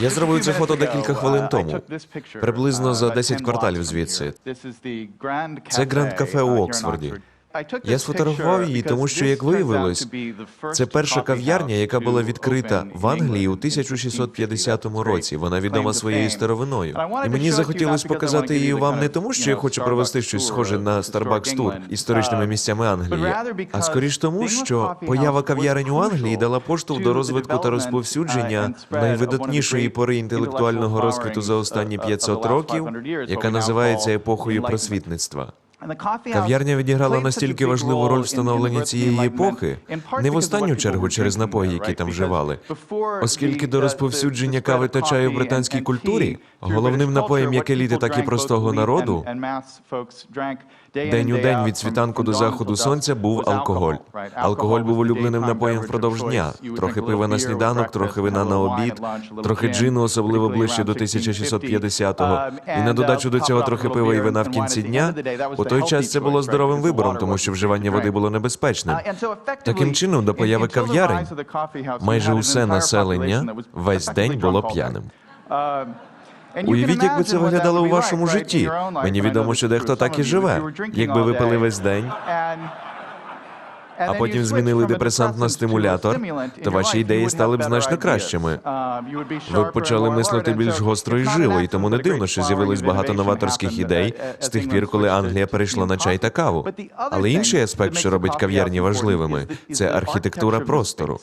Я зробив це фото декілька хвилин тому, приблизно за 10 кварталів звідси. Це Гранд Кафе у Оксфорді. Я сфотографував її, тому що, як виявилось, це перша кав'ярня, яка була відкрита в Англії у 1650 році. Вона відома своєю старовиною. І мені захотілося показати її вам не тому, що я хочу провести щось схоже на Starbucks тур історичними місцями Англії, а скоріш тому, що поява кав'ярень у Англії дала поштовх до розвитку та розповсюдження найвидатнішої пори інтелектуального розквіту за останні 500 років, яка називається епохою просвітництва. Кав'ярня відіграла настільки важливу роль встановлення цієї епохи, не в останню чергу через напої, які там вживали, оскільки до розповсюдження кави та чаю в британській культурі головним напоєм як еліти, так і простого народу день у день від світанку до заходу сонця був алкоголь. Алкоголь був улюбленим напоєм впродовж дня. Трохи пива на сніданок, трохи вина на обід, трохи джину, особливо ближче до 1650-го. І на додачу до цього трохи пива і вина в кінці дня. У той час це було здоровим вибором, тому що вживання води було небезпечним. Таким чином, до появи кав'ярень майже усе населення весь день було п'яним. Уявіть, як би це виглядало у вашому житті. Мені відомо, що дехто так і живе. Якби ви пили весь день, а потім змінили депресант на стимулятор, то ваші ідеї стали б значно кращими. ви б почали мислити більш гостро і живо, і тому не дивно, що з'явилось багато новаторських ідей з тих пір, коли Англія перейшла на чай та каву. Але інший аспект, що робить кав'ярні важливими, це архітектура простору.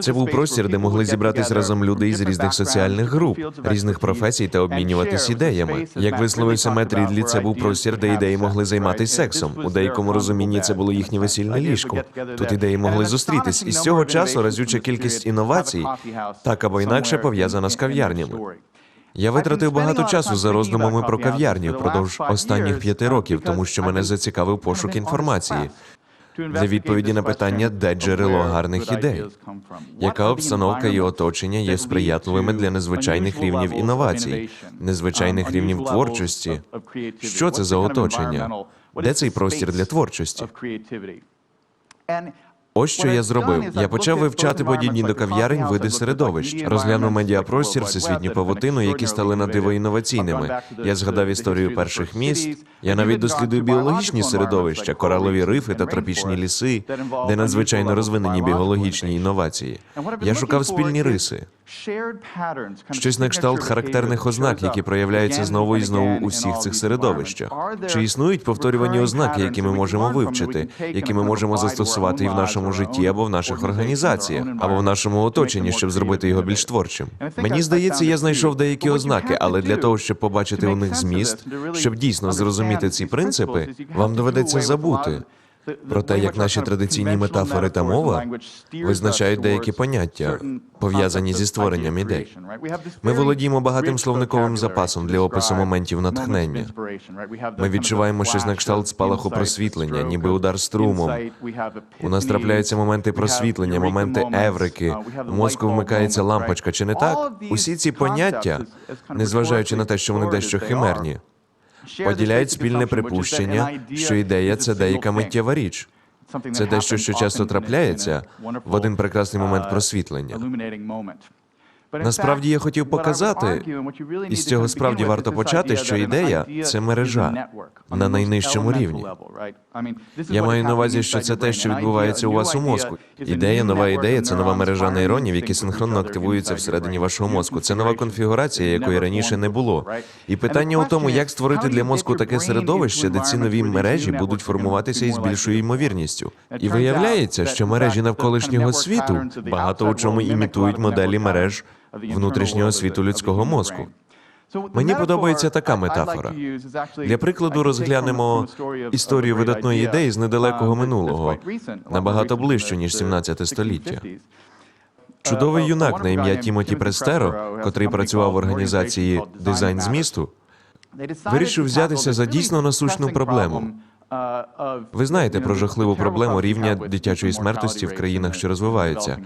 Це був простір, де могли зібратись разом люди із різних соціальних груп, різних професій та обмінюватись ідеями. Як висловився Мет Рідлі, це був простір, де ідеї могли займатися сексом. У деякому розумінні це було їхнє весільне ліжко. Тут ідеї могли зустрітись, і з цього часу разюча кількість інновацій так або інакше пов'язана з кав'ярнями. Я витратив багато часу за роздумами про кав'ярні впродовж останніх п'яти років, тому що мене зацікавив пошук інформації для відповіді на питання, де джерело гарних ідей, яка обстановка і оточення є сприятливими для незвичайних рівнів інновацій, незвичайних рівнів творчості. Що це за оточення? Де цей простір для творчості? Ось що я зробив. Я почав вивчати подібні до кав'ярень види середовищ, розглянув медіапростір, всесвітню павутину, які стали на диво інноваційними. Я згадав історію перших міст. Я навіть дослідую біологічні середовища, коралові рифи та тропічні ліси, де надзвичайно розвинені біологічні інновації. Я шукав спільні риси, щось на кшталт характерних ознак, які проявляються знову і знову у всіх цих середовищах. Чи існують повторювані ознаки, які ми можемо вивчити, які ми можемо застосувати і в нашому житті, або в наших організаціях, або в нашому оточенні, щоб зробити його більш творчим? Мені здається, я знайшов деякі ознаки, але для того, щоб побачити у них зміст, щоб дійсно зрозуміти ці принципи, вам доведеться забути. Про те, як наші традиційні метафори та мова визначають деякі поняття, пов'язані зі створенням ідей. Ми володіємо багатим словниковим запасом для опису моментів натхнення. Ми відчуваємо щось на кшталт спалаху просвітлення, ніби удар струмом. У нас трапляються моменти просвітлення, моменти еврики. В мозку вмикається лампочка. Чи не так? Усі ці поняття, незважаючи на те, що вони дещо химерні, поділяють спільне припущення, що ідея це деяка миттєва річ. Це дещо, що часто трапляється в один прекрасний момент просвітлення. Насправді я хотів показати, і з цього справді варто почати, що ідея це мережа на найнижчому рівні. Я маю на увазі, що це те, що відбувається у вас у мозку. Ідея, нова ідея це нова мережа нейронів, які синхронно активуються всередині вашого мозку. Це нова конфігурація, якої раніше не було. І питання у тому, як створити для мозку таке середовище, де ці нові мережі будуть формуватися із більшою ймовірністю. І виявляється, що мережі навколишнього світу багато у чому імітують моделі мереж внутрішнього світу людського мозку. Мені подобається така метафора. Для прикладу, розглянемо історію видатної ідеї з недалекого минулого, набагато ближчу ніж 17 століття. Чудовий юнак на ім'я Тімоті Престеро, котрий працював в організації дизайн змісту, вирішив взятися за дійсно насущну проблему. Ви знаєте про жахливу проблему рівня дитячої смертності в країнах, що розвиваються.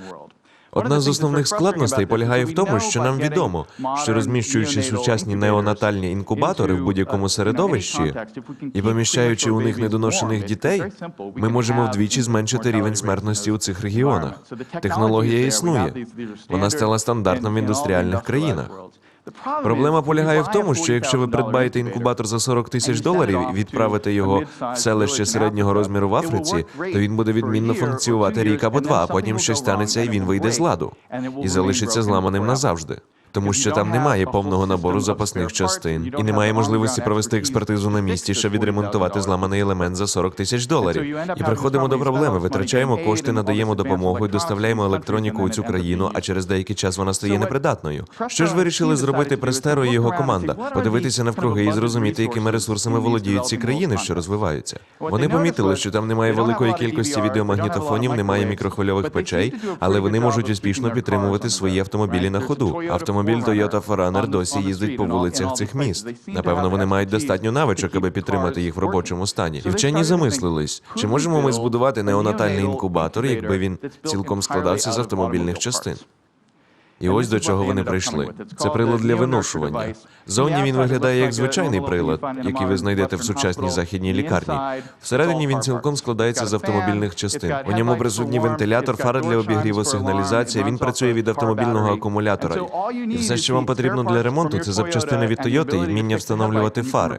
Одна з основних складностей полягає в тому, що нам відомо, що розміщуючи сучасні неонатальні інкубатори в будь-якому середовищі і поміщаючи у них недоношених дітей, ми можемо вдвічі зменшити рівень смертності у цих регіонах. Технологія існує. Вона стала стандартом в індустріальних країнах. Проблема полягає в тому, що якщо ви придбаєте інкубатор за 40 тисяч доларів і відправите його в селище середнього розміру в Африці, то він буде відмінно функціонувати рік або два, а потім щось станеться і він вийде з ладу і залишиться зламаним назавжди. Тому що там немає повного набору запасних частин і немає можливості провести експертизу на місці, щоб відремонтувати зламаний елемент за 40 тисяч доларів. І приходимо до проблеми, витрачаємо кошти, надаємо допомогу і доставляємо електроніку у цю країну, а через деякий час вона стає непридатною. Що ж вирішили зробити Престеро і його команда? Подивитися навкруги і зрозуміти, якими ресурсами володіють ці країни, що розвиваються. Вони помітили, що там немає великої кількості відеомагнітофонів, немає мікрохвильових печей, але вони можуть успішно підтримувати свої автомобілі на ходу. Автомобіль Toyota 4Runner досі їздить по вулицях цих міст. Напевно, вони мають достатньо навичок, аби підтримати їх в робочому стані. І вчені замислились, чи можемо ми збудувати неонатальний інкубатор, якби він цілком складався з автомобільних частин. І ось до чого вони прийшли. Це прилад для виношування. Зовні він виглядає як звичайний прилад, який ви знайдете в сучасній західній лікарні. Всередині він цілком складається з автомобільних частин. У ньому присутній вентилятор, фара для обігріву, сигналізація. Він працює від автомобільного акумулятора. І все, що вам потрібно для ремонту, це запчастини від Toyota і вміння встановлювати фари.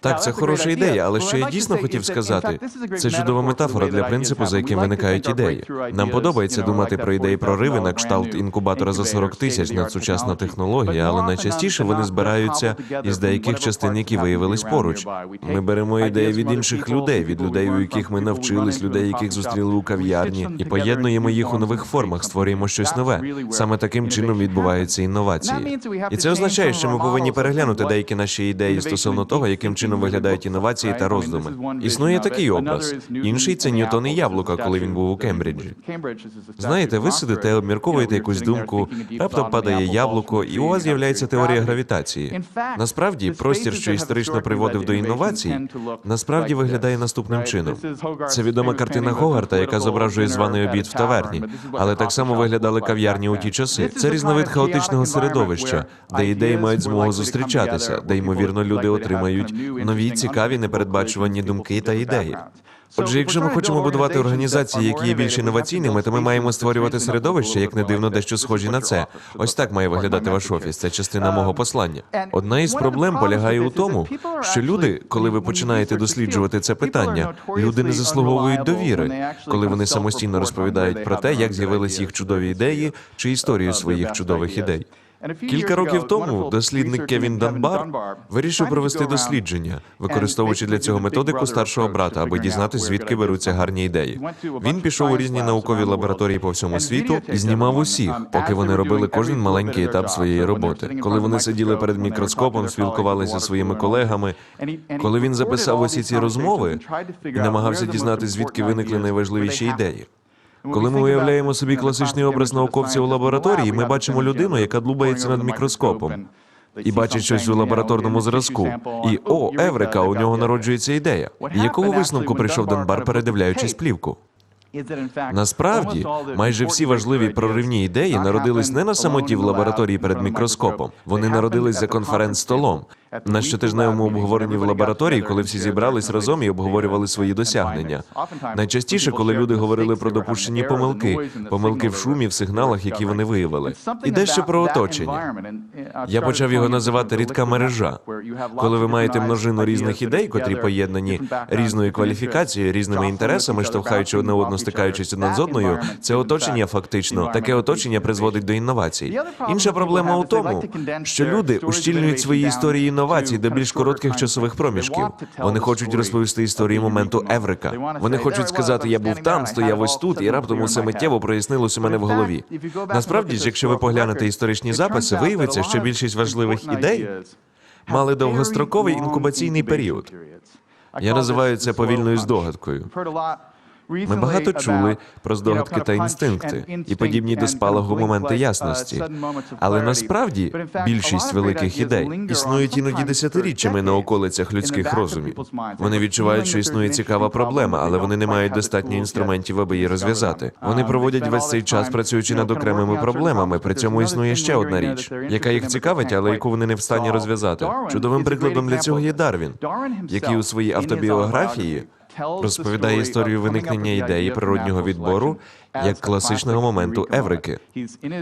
Так, це хороша ідея, але що я дійсно хотів сказати, це чудова метафора для принципу, за яким виникають ідеї. Нам подобається думати про ідеї прориви на кшталт інкубатора за 40 тисяч надсучасна технологія, але найчастіше вони збираються із деяких частин, які виявились поруч. Ми беремо ідеї від інших людей, від людей, у яких ми навчились, людей, яких зустріли у кав'ярні, і поєднуємо їх у нових формах, створюємо щось нове. Саме таким чином відбуваються інновації. І це означає, що ми повинні переглянути деякі наші ідеї стосовно того, яким чином виглядають інновації та роздуми. Існує такий образ. Інший це Ньютон і яблука, коли він був у Кембриджі. Знаєте, ви сидите, обмірковуєте якусь думку, раптом падає яблуко, і у вас з'являється теорія гравітації. Насправді, простір, що історично приводив до інновацій, насправді виглядає наступним чином. Це відома картина Гогарта, яка зображує званий обід в таверні, але так само виглядали кав'ярні у ті часи. Це різновид хаотичного середовища, де ідеї мають змогу зустрічатися, де ймовірно люди отримають нові цікаві непередбачувані думки та ідеї. Отже, якщо ми хочемо будувати організації, які є більш інноваційними, то ми маємо створювати середовище, як не дивно, дещо схожі на це. Ось так має виглядати ваш офіс. Це частина мого послання. Одна із проблем полягає у тому, що люди, коли ви починаєте досліджувати це питання, люди не заслуговують довіри, коли вони самостійно розповідають про те, як з'явились їх чудові ідеї чи історію своїх чудових ідей. Кілька років тому дослідник Кевін Данбар вирішив провести дослідження, використовуючи для цього методику старшого брата, аби дізнатися, звідки беруться гарні ідеї. Він пішов у різні наукові лабораторії по всьому світу і знімав усіх, поки вони робили кожен маленький етап своєї роботи. Коли вони сиділи перед мікроскопом, спілкувалися зі своїми колегами. Коли він записав усі ці розмови і намагався дізнатися, звідки виникли найважливіші ідеї. Коли ми уявляємо собі класичний образ науковця у лабораторії, ми бачимо людину, яка длубається над мікроскопом. І бачить щось у лабораторному зразку. І о, Еврика, у нього народжується ідея. Якого висновку прийшов Денбар, передивляючись плівку? Насправді, майже всі важливі проривні ідеї народились не на самоті в лабораторії перед мікроскопом. Вони народились за конференц-столом. На щотижневому обговоренні в лабораторії, коли всі зібрались разом і обговорювали свої досягнення. Найчастіше, коли люди говорили про допущені помилки, помилки в шумі, в сигналах, які вони виявили, і дещо про оточення. Я почав його називати рідка мережа. Коли ви маєте множину різних ідей, котрі поєднані різною кваліфікацією, різними інтересами, штовхаючи одне одну, стикаючись одна з одною, це оточення фактично таке оточення призводить до інновацій. Інша проблема у тому, що люди ущільнюють свої історії інновацій до більш коротких часових проміжків. Вони хочуть розповісти історії моменту Еврика. Вони хочуть сказати, я був там, стояв ось тут, і раптом усе миттєво прояснилось у мене в голові. Насправді ж, якщо ви поглянете історичні записи, виявиться, що більшість важливих ідей мали довгостроковий інкубаційний період. Я називаю це повільною здогадкою. Ми багато чули про здогадки та інстинкти і подібні до спалаху моменти ясності. Але насправді більшість великих ідей існують іноді десятиріччями на околицях людських розумів. Вони відчувають, що існує цікава проблема, але вони не мають достатньо інструментів, аби її розв'язати. Вони проводять весь цей час, працюючи над окремими проблемами. При цьому існує ще одна річ, яка їх цікавить, але яку вони не в стані розв'язати. Чудовим прикладом для цього є Дарвін, який у своїй автобіографії розповідає історію виникнення ідеї природнього відбору як класичного моменту Еврики.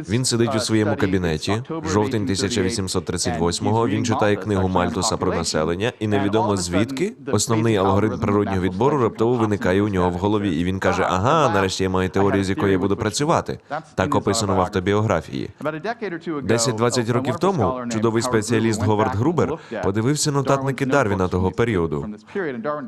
Він сидить у своєму кабінеті, жовтень 1838-го, Він читає книгу Мальтуса про населення, і невідомо звідки основний алгоритм природнього відбору раптово виникає у нього в голові. І він каже: Ага, нарешті я маю теорію, з якою я буду працювати. Так описано в автобіографії. 10-20 років тому чудовий спеціаліст Говард Грубер подивився нотатники Дарвіна того періоду.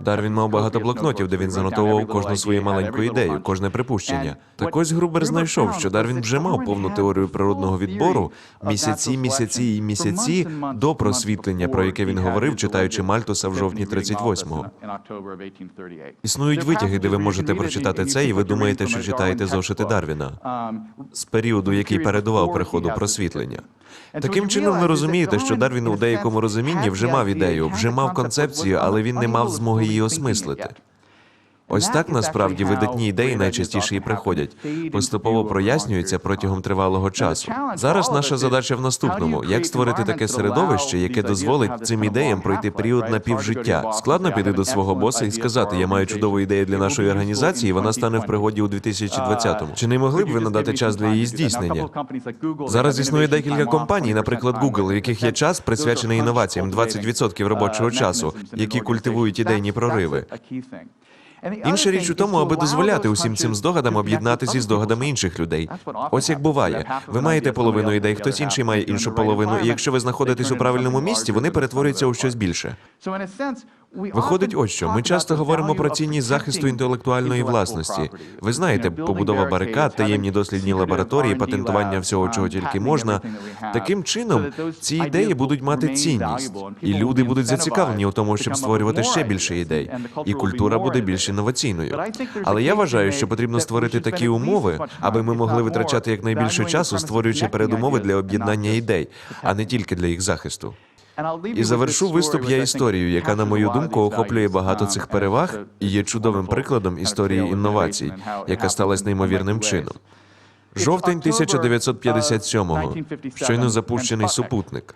Дарвін мав багато блокнотів, де він занотовував кожну свою маленьку ідею, кожне припущення. Так ось Грубер знайшов, що Дарвін вже мав повну теорію природного відбору місяці, місяці і місяці до просвітлення, про яке він говорив, читаючи Мальтуса в жовтні 38-го. Існують витяги, де ви можете прочитати це, і ви думаєте, що читаєте зошити Дарвіна з періоду, який передував приходу просвітлення. Таким чином, ви розумієте, що Дарвін у деякому розумінні вже мав ідею, вже мав концепцію, але він не мав змоги її осмислити. Ось так насправді видатні ідеї найчастіше і приходять, поступово прояснюються протягом тривалого часу. Зараз наша задача в наступному: як створити таке середовище, яке дозволить цим ідеям пройти період напівжиття. Складно піти до свого боса і сказати: Я маю чудову ідею для нашої організації, вона стане в пригоді у 2020-му. Чи не могли б ви надати час для її здійснення? Зараз існує декілька компаній, наприклад, Google, у яких є час присвячений інноваціям, 20% робочого часу, які культивують ідейні прориви. Інша річ у тому, аби дозволяти усім цим здогадам об'єднатися з здогадами інших людей. Ось як буває. Ви маєте половину ідей, хтось інший має іншу половину, і якщо ви знаходитесь у правильному місці, вони перетворюються у щось більше. Виходить, ось що ми часто говоримо про цінність захисту інтелектуальної власності. Ви знаєте, побудова барикад, таємні дослідні лабораторії, патентування всього, чого тільки можна. Таким чином, ці ідеї будуть мати цінність, і люди будуть зацікавлені у тому, щоб створювати ще більше ідей, і культура буде більш інноваційною. Але я вважаю, що потрібно створити такі умови, аби ми могли витрачати якнайбільше часу, створюючи передумови для об'єднання ідей, а не тільки для їх захисту. І завершу виступ я історією, яка, на мою думку, охоплює багато цих переваг і є чудовим прикладом історії інновацій, яка сталася неймовірним чином. Жовтень 1957-го. Щойно запущений супутник.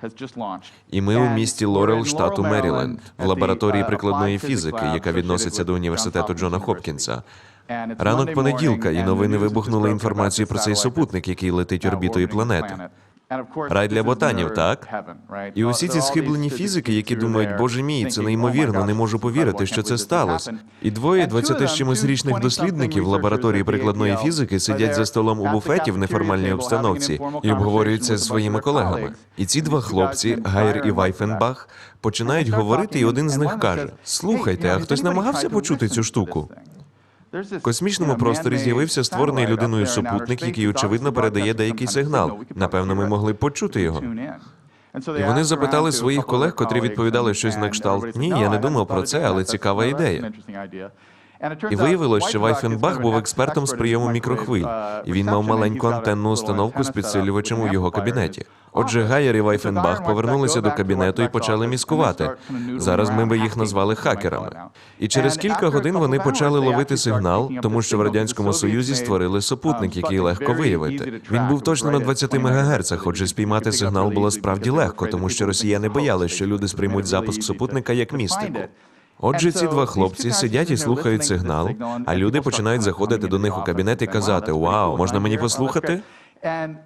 І ми у місті Лорел, штату Меріленд, в лабораторії прикладної фізики, яка відноситься до університету Джона Хопкінса. Ранок понеділка, і новини вибухнули інформацію про цей супутник, який летить орбітою планети. Рай для ботанів, так? І усі ці схиблені фізики, які думають, боже мій, це неймовірно, не можу повірити, що це сталося. І двоє 20 з чимось річних дослідників в лабораторії прикладної фізики сидять за столом у буфеті в неформальній обстановці і обговорюють це зі своїми колегами. І ці два хлопці, Гайр і Вайфенбах, починають говорити, і один з них каже: Слухайте, а хтось намагався почути цю штуку? В космічному просторі з'явився створений людиною супутник, який очевидно передає деякий сигнал. Напевно, ми могли б почути його. І вони запитали своїх колег, котрі відповідали щось на кшталт. Ні, я не думав про це, але цікава ідея. І виявилось, що Вайфенбах був експертом з прийому мікрохвиль, і він мав маленьку антенну установку з підсилювачем у його кабінеті. Отже, Гайер і Вайфенбах повернулися до кабінету і почали міскувати. Зараз ми би їх назвали хакерами. І через кілька годин вони почали ловити сигнал, тому що в радянському союзі створили супутник, який легко виявити. Він був точно на 20 МГц, Отже, спіймати сигнал було справді легко, тому що росіяни боялися, що люди сприймуть запуск супутника як містику. Отже, ці два хлопці сидять і слухають сигнал, а люди починають заходити до них у кабінет і казати: Вау, можна мені послухати?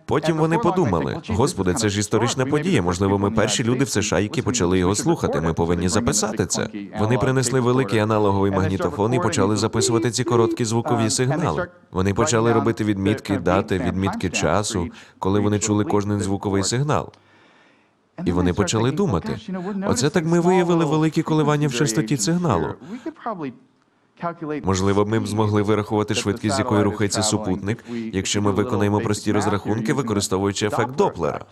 Потім вони подумали: Господи, це ж історична подія. Можливо, ми перші люди в США, які почали його слухати. Ми повинні записати це. Вони принесли великий аналоговий магнітофон і почали записувати ці короткі звукові сигнали. Вони почали робити відмітки дати, відмітки часу, коли вони чули кожен звуковий сигнал. І вони почали думати. Оце так ми виявили великі коливання в частоті сигналу. Можливо, ми б змогли вирахувати швидкість, з якою рухається супутник, якщо ми виконаємо прості розрахунки, використовуючи ефект Доплера.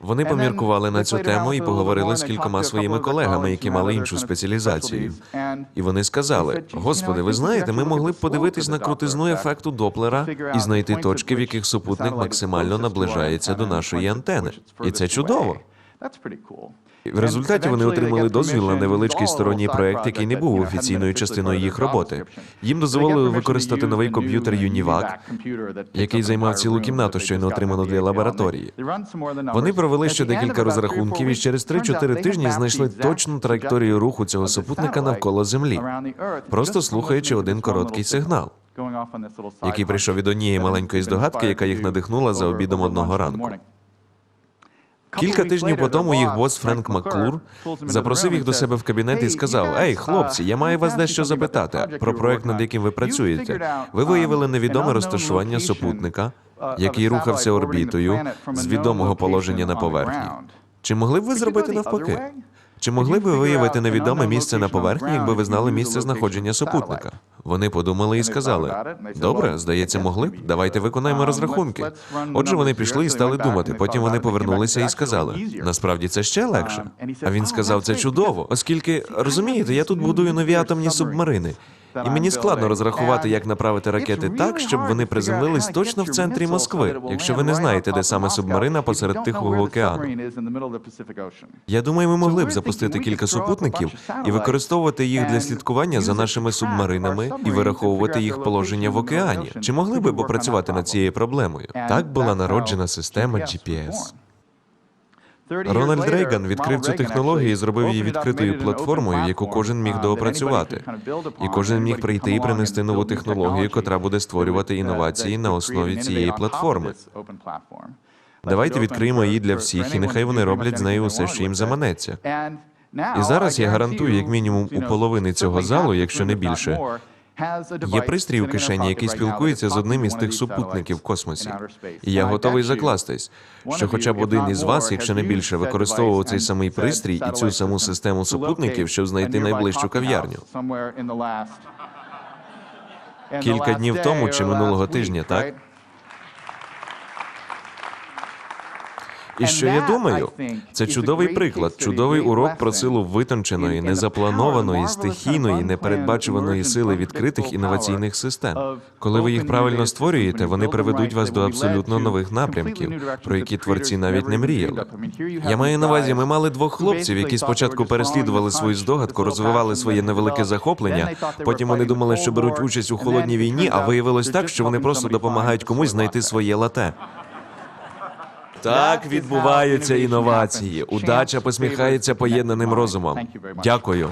Вони поміркували на цю тему і поговорили з кількома своїми колегами, які мали іншу спеціалізацію. І вони сказали: Господи, ви знаєте, ми могли б подивитись на крутизну ефекту Доплера і знайти точки, в яких супутник максимально наближається до нашої антени. І це чудово. В результаті вони отримали дозвіл на невеличкий сторонній проект, який не був офіційною частиною їх роботи. Їм дозволили використати новий комп'ютер UNIVAC, який займав цілу кімнату, щойно отриману для лабораторії. Вони провели ще декілька розрахунків і через 3-4 тижні знайшли точну траєкторію руху цього супутника навколо Землі, просто слухаючи один короткий сигнал, який прийшов від однієї маленької здогадки, яка їх надихнула за обідом одного ранку. Кілька тижнів по тому їх бос Френк Макклур запросив їх до себе в кабінет і сказав: Ей, хлопці, я маю вас дещо запитати про проект, над яким ви працюєте. Ви виявили невідоме розташування супутника, який рухався орбітою з відомого положення на поверхні. Чи могли б ви зробити навпаки? Чи могли б ви виявити невідоме місце на поверхні, якби ви знали місце знаходження супутника? Вони подумали і сказали: добре, здається, могли б. Давайте виконаємо розрахунки. Отже, вони пішли і стали думати. Потім вони повернулися і сказали: насправді це ще легше. А він сказав, це чудово, оскільки розумієте, я тут будую нові атомні субмарини. І мені складно розрахувати, як направити ракети так, щоб вони приземлились точно в центрі Москви, якщо ви не знаєте, де саме субмарина посеред Тихого океану. Я думаю, ми могли б запустити кілька супутників і використовувати їх для слідкування за нашими субмаринами і вираховувати їх положення в океані. Чи могли би попрацювати над цією проблемою? Так була народжена система GPS. Рональд Рейган відкрив цю технологію і зробив її відкритою платформою, яку кожен міг доопрацювати. І кожен міг прийти і принести нову технологію, котра буде створювати інновації на основі цієї платформи. Давайте відкриємо її для всіх, і нехай вони роблять з нею усе, що їм заманеться. І зараз я гарантую, як мінімум у половини цього залу, якщо не більше, Є пристрій у кишені, який спілкується з одним із тих супутників в космосі. І я готовий закластись, що хоча б один із вас, якщо не більше, використовував цей самий пристрій і цю саму систему супутників, щоб знайти найближчу кав'ярню. Кілька днів тому чи минулого тижня, так? І що я думаю, це чудовий приклад, чудовий урок про силу витонченої, незапланованої, стихійної, непередбачуваної сили відкритих інноваційних систем. Коли ви їх правильно створюєте, вони приведуть вас до абсолютно нових напрямків, про які творці навіть не мріяли. Я маю на увазі, ми мали двох хлопців, які спочатку переслідували свою здогадку, розвивали своє невелике захоплення. Потім вони думали, що беруть участь у холодній війні, а виявилось так, що вони просто допомагають комусь знайти своє лате. Так відбуваються інновації. Удача посміхається поєднаним розумом. Дякую.